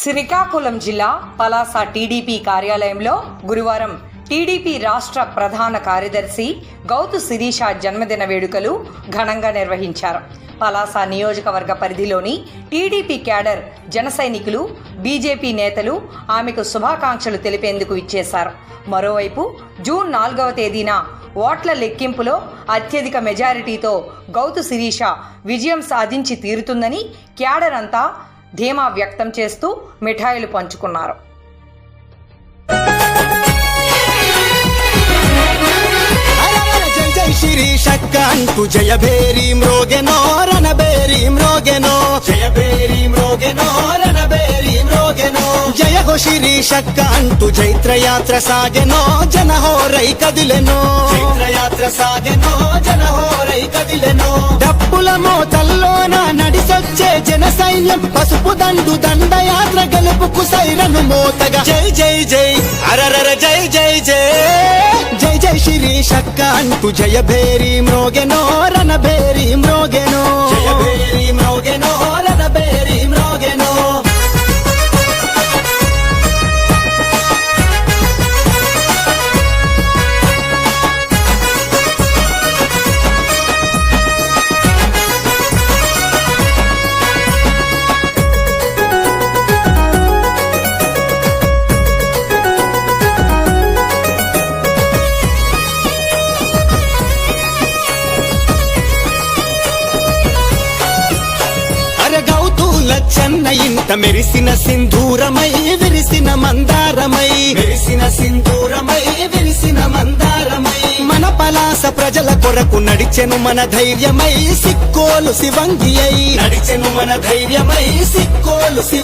శ్రీకాకుళం జిల్లా పలాస టీడీపీ కార్యాలయంలో గురువారం టీడీపీ రాష్ట్ర ప్రధాన కార్యదర్శి గౌతు శిరీష జన్మదిన వేడుకలు ఘనంగా నిర్వహించారు. పలాస నియోజకవర్గ పరిధిలోని టీడీపీ క్యాడర్ జన సైనికులు బీజేపీ నేతలు ఆమెకు శుభాకాంక్షలు తెలిపేందుకు ఇచ్చేశారు. మరోవైపు జూన్ నాలుగవ తేదీన ఓట్ల లెక్కింపులో అత్యధిక మెజారిటీతో గౌతు శిరీష విజయం సాధించి తీరుతుందని క్యాడర్ అంతా ధీమా వ్యక్తం చేస్తూ మిఠాయిలు పంచుకున్నారు. అరవర జై జై శ్రీ శక్క అంటూ జయ భేరీ మ్రోగెనో రణ భేరీ మ్రోగెనో జయ భేరీ మ్రోగెనో రణ భేరీ మ్రోగెనో జయ హో శ్రీ శక్క అంటూ జైత్రయాత్ర సాగెనో జన హోరై కదిలెనో జైత్రయాత్ర సాగెనో సైన్యం పసుపు దండు దండయాత్ర గెలుపుకు సైరను మోతగా. జై జై జై. అరరర జై జై జై. జై జై శ్రీ శక్క అంటూ జయ భేరి మ్రోగెనో. రణ భేరి మ్రోగెనో అరగౌతూల చెన్న ఇంట మెరిసిన సింధూరమై విరిసిన మందారమై. మెరిసిన సింధూరమై విరిసిన మందారమై. మన పలాస ప్రజల కొరకు నడిచెను మన ధైర్యమై సిక్కోలు శివంగి అయి. నడిచెను మన ధైర్యమై సిక్కోలు శివ